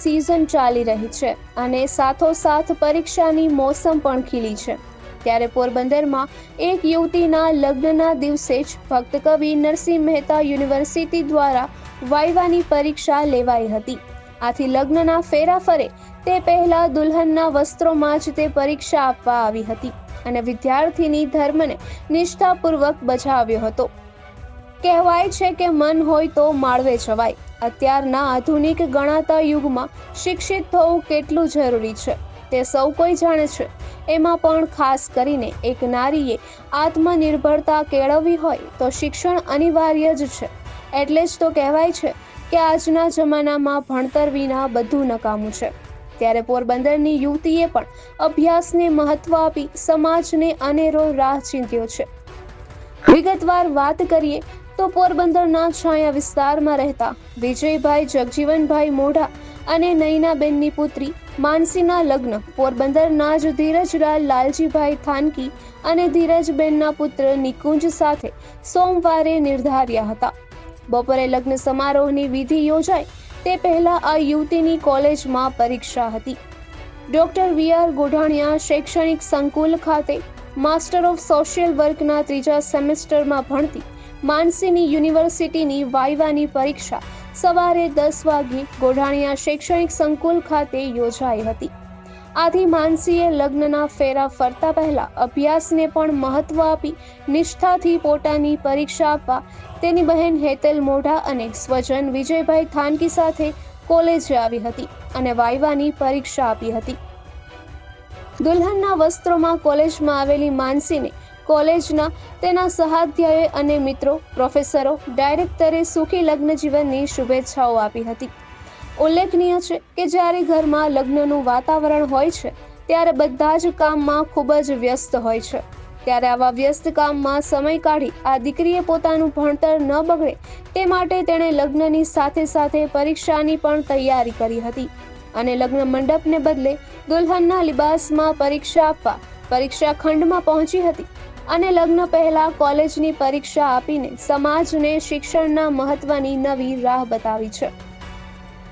Season ચાલી રહી છે અને સાથોસાથ પરીક્ષાની મોસમ પણ ખીલી છે. ત્યારે પોરબંદરમાં એક યુવતીના લગ્નના દિવસે જ ભક્ત કવિ નરસિંહ મહેતા યુનિવર્સિટી દ્વારા વાયવાની પરીક્ષા લેવાઈ હતી. આથી લગ્નના ફેરા ફરે તે પહેલા દુલ્હનના વસ્ત્રોમાં જ તે પરીક્ષા આપવા આવી હતી અને વિદ્યાર્થીની ધર્મને નિષ્ઠાપૂર્વક બજાવ્યો હતો. કહેવાય છે કે મન હોય તો માળવે જવાય અત્યારના આધુનિક ગણાતા યુગમાં શિક્ષિત થવું કેટલું જરૂરી છે, તે સૌ કોઈ જાણે છે. એમાં પણ ખાસ કરીને એક નારીએ આત્મનિર્ભરતા કેળવવી હોય તો શિક્ષણ અનિવાર્ય જ છે. એટલે જ તો કહેવાય છે કે આજના જમાનામાં ભણતર વિના બધું નકામું છે. ત્યારે પોરબંદરની યુવતીએ પણ અભ્યાસને મહત્વ આપી સમાજને અનેરો રાહ ચીંધ્યો છે. વિગતવાર વાત કરીએ તો પોરબંદરના છાયા વિસ્તારમાં રહેતા વિજયભાઈ, જગજીવનભાઈ મોઢા અને નૈનાબેનની પુત્રી માનસીના લગ્ન પોરબંદરના જ ધીરજલાલ લાલજીભાઈ થાનકી અને ધીરજબેનના પુત્ર નિકુંજ સાથે સોમવારે નિર્ધાર્યા હતા. બપોરે લગ્ન સમારોહની વિધિ યોજાય તે પહેલા આ યુવતીની કોલેજમાં પરીક્ષા હતી. ડોક્ટર વી આર ગોઢાણિયા શૈક્ષણિક સંકુલ ખાતે માસ્ટર ઓફ સોશિયલ વર્કના ત્રીજા સેમેસ્ટરમાં ભણતી માનસીની યુનિવર્સિટીની વાયવાની પરીક્ષા સવારે દસ વાગે ગોઢાણીયા શૈક્ષણિક સંકુલ ખાતે યોજાઈ હતી. આથી માનસીએ લગ્નના ફેરા ફરતા પહેલા અભ્યાસને પણ મહત્વ આપી નિષ્ઠાથી પોતાની પરીક્ષા આપવા તેની બહેન હેતલ મોઢા અને સ્વજન વિજયભાઈ થાનકી સાથે કોલેજે આવી હતી અને વાયવાની પરીક્ષા આપી હતી. દુલ્હનના વસ્ત્રોમાં કોલેજમાં આવેલી માનસીને કોલેજના તેના સહાધ્યાયે અને મિત્રો, પ્રોફેસરો, ડાયરેક્ટરે સુખી લગ્ન જીવનની શુભેચ્છાઓ આપી હતી. ઉલ્લેખનીય છે કે જ્યારે ઘરમાં લગ્નનું વાતાવરણ હોય છે, ત્યારે બધા જ કામમાં ખૂબ જ વ્યસ્ત હોય છે. ત્યારે આવા વ્યસ્ત કામમાં સમય કાઢી આ દીકરીએ પોતાનું ભણતર ન બગડે તે માટે તેણે લગ્નની સાથે સાથે પરીક્ષાની પણ તૈયારી કરી હતી. અને લગ્ન મંડપને બદલે દુલ્હનના લિબાસમાં પરીક્ષા આપવા, પરીક્ષા ખંડમાં પહોંચી હતી. અને લગ્ન પહેલા કોલેજની પરીક્ષા આપીને સમાજને શિક્ષણના મહત્વની નવી રાહ બતાવી છે.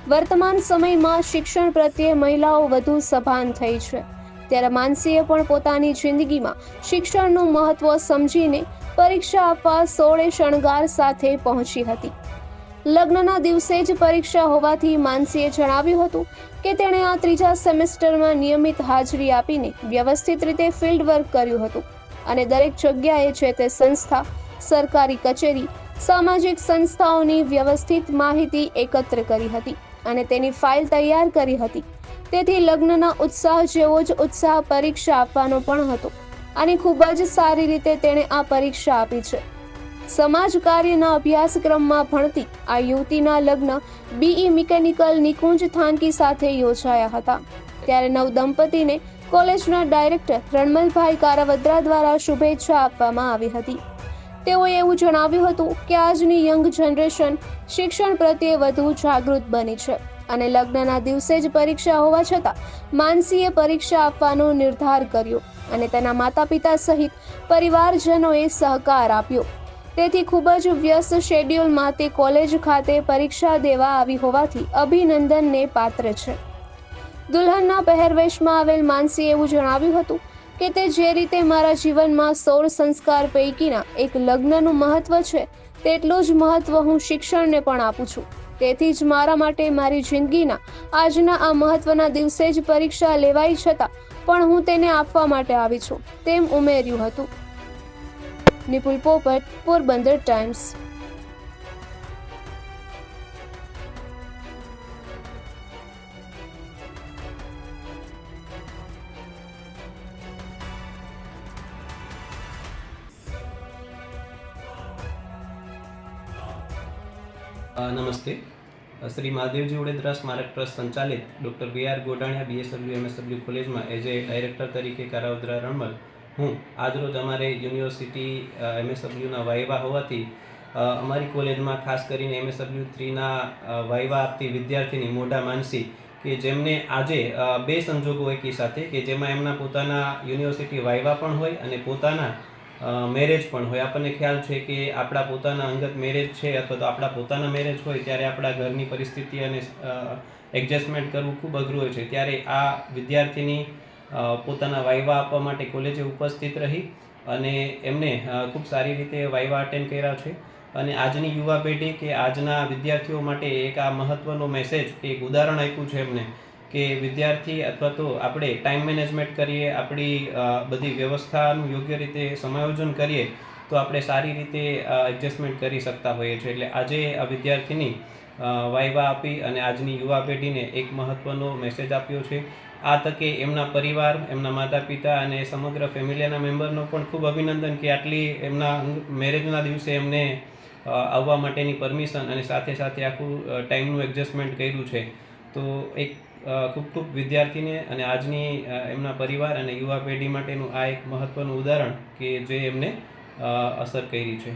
વર્તમાન સમયમાં શિક્ષણ પ્રત્યે મહિલાઓ વધુ સભાન થઈ છે. ત્યારે માનસીએ પણ પોતાની જિંદગીમાં શિક્ષણનું મહત્વ સમજીને પરીક્ષા આપવા સોળે શણગાર સાથે પહોંચી હતી. લગ્નના દિવસે જ પરીક્ષા હોવાથી માનસીએ જણાવ્યું હતું કે તેણે આ ત્રીજા સેમેસ્ટરમાં નિયમિત હાજરી આપીને વ્યવસ્થિત રીતે ફિલ્ડ વર્ક કર્યું હતું. અને દરેક જગ્યાએ છે તે સંસ્થા, સરકારી કચેરી, સામાજિક સંસ્થાઓની વ્યવસ્થિત માહિતી એકત્ર કરી હતી અને તેની ફાઇલ તૈયાર કરી હતી. તેથી લગ્નના ઉત્સાહ જેવો જ ઉત્સાહ પરીક્ષા આપવાનો પણ હતો અને ખૂબ જ સારી રીતે તેણે આ પરીક્ષા આપી છે. સમાજ કાર્યના અભ્યાસક્રમમાં ભણતી આ યુવતીના લગ્ન બીઈ મિકેનિકલ નિકુંજ થાનકી સાથે યોજાયા હતા. ત્યારે નવ દંપતીને કોલેજના ડાયરેક્ટર રણમલભાઈ કારાવદ્રા દ્વારા શુભેચ્છા આપવામાં આવી હતી. તેઓએ એવું જણાવ્યું હતું કે આજની યંગ જનરેશન શિક્ષણ પ્રત્યે વધુ જાગૃત બની છે અને લગ્નના દિવસે જ પરીક્ષા હોવા છતાં માનસીએ પરીક્ષા આપવાનો નિર્ધાર કર્યો અને તેના માતા પિતા સહિત પરિવારજનોએ સહકાર આપ્યો. તેથી ખૂબ જ વ્યસ્ત શેડ્યુલમાં તે કોલેજ ખાતે પરીક્ષા દેવા આવી હોવાથી અભિનંદનને પાત્ર છે. દુલ્હનના પહેરવેશમાં આવેલ માનસીએ એવું જણાવ્યું હતું કે તે જે રીતે મારા જીવનમાં સૌર સંસ્કાર પૈકીના એક લગ્નનું મહત્વ છે, તેટલું જ મહત્વ હું શિક્ષણને પણ આપું છું. તેથી જ મારા માટે મારી જિંદગીના આજના આ મહત્વના દિવસે જ પરીક્ષા લેવાઈ છતાં પણ હું તેને આપવા માટે આવી છું, તેમ ઉમેર્યું હતું. નિપુલ પોપટ, પોરબંદર ટાઈમ્સ. નમસ્તે. શ્રી મહાદેવજી ઉડેદરા સ્મારક ટ્રસ્ટ સંચાલિત doctor B R Godaniya BSW MSW કોલેજમાં એઝ એ ડાયરેક્ટર તરીકે કારાવદ્રા રણમલ હું આજરોજ અમારે યુનિવર્સિટી એમએસડબલ્યુના વાયવા હોવાથી અમારી કોલેજમાં ખાસ કરીને એમએસડબલ્યુ થ્રીના વાયવા આપતી વિદ્યાર્થીની મોઢા માનસી કે જેમને આજે બે સંજોગો એકી સાથે કે જેમાં એમના પોતાના યુનિવર્સિટી વાયવા પણ હોય અને પોતાના મેરેજ પણ હોય. આપણને ખ્યાલ છે કે આપણા પોતાના અંગત મેરેજ છે અથવા તો આપણા પોતાના મેરેજ હોય ત્યારે આપણા ઘરની પરિસ્થિતિ અને એડજસ્ટમેન્ટ કરવું ખૂબ અઘરું હોય છે. ત્યારે આ વિદ્યાર્થીની પોતાના વાયવા આપવા માટે કોલેજે ઉપસ્થિત રહી અને એમને ખૂબ સારી રીતે વાયવા અટેન્ડ કર્યા છે. અને આજની યુવા પેઢી કે આજના વિદ્યાર્થીઓ માટે એક આ મહત્ત્વનો મેસેજ એક ઉદાહરણ આપ્યું છે એમને. કે વિદ્યાર્થી અથવા તો આપણે ટાઈમ મેનેજમેન્ટ કરીએ, આપણી બધી વ્યવસ્થાનું યોગ્ય રીતે સમાયોજન કરીએ, તો આપણે સારી રીતે એડજસ્ટમેન્ટ કરી શકતા હોઈએ છીએ. એટલે આજે આ વિદ્યાર્થીની વાયવા આપી અને આજની યુવા પેઢીને એક મહત્ત્વનો મેસેજ આપ્યો છે. આ તકે એમના પરિવાર, એમના માતા પિતા અને સમગ્ર ફેમિલીના મેમ્બરનો પણ ખૂબ અભિનંદન કે આટલી એમના મેરેજના દિવસે એમને આવવા માટેની પરમિશન અને સાથે સાથે આખું ટાઈમનું એડજસ્ટમેન્ટ કર્યું છે. તો એક ખૂબ ખૂબ વિદ્યાર્થીને અને આજની એમના પરિવાર અને યુવા પેઢી માટેનું આ એક મહત્ત્વનું ઉદાહરણ કે જે એમને અસર કરી છે.